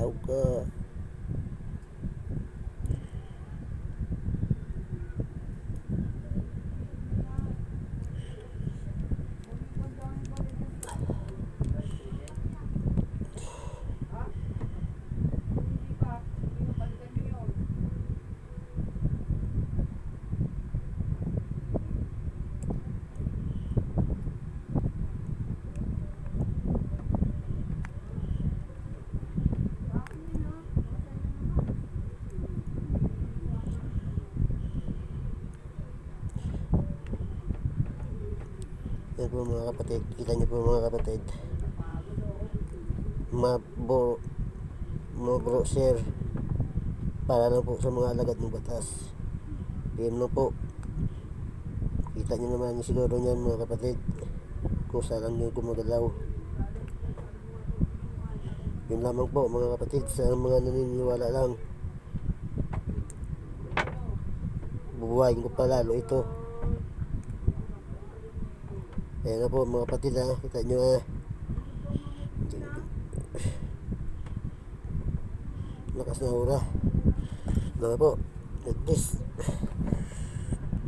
Hai. Yan po mga kapatid. Kita niyo po mga kapatid. Mabo mo browser para lang po sa mga alagad ng batas. PM na po. Kita niyo naman siguro niyan mga kapatid. Kung saan yung gumagalaw. Yun lamang po mga kapatid sa mga naniniwala lang. Bubuhayin ko pa lalo ito. Ayan na po mga kapatid ha. Kita nyo ha. Lakas na ura. Ano po. Like this.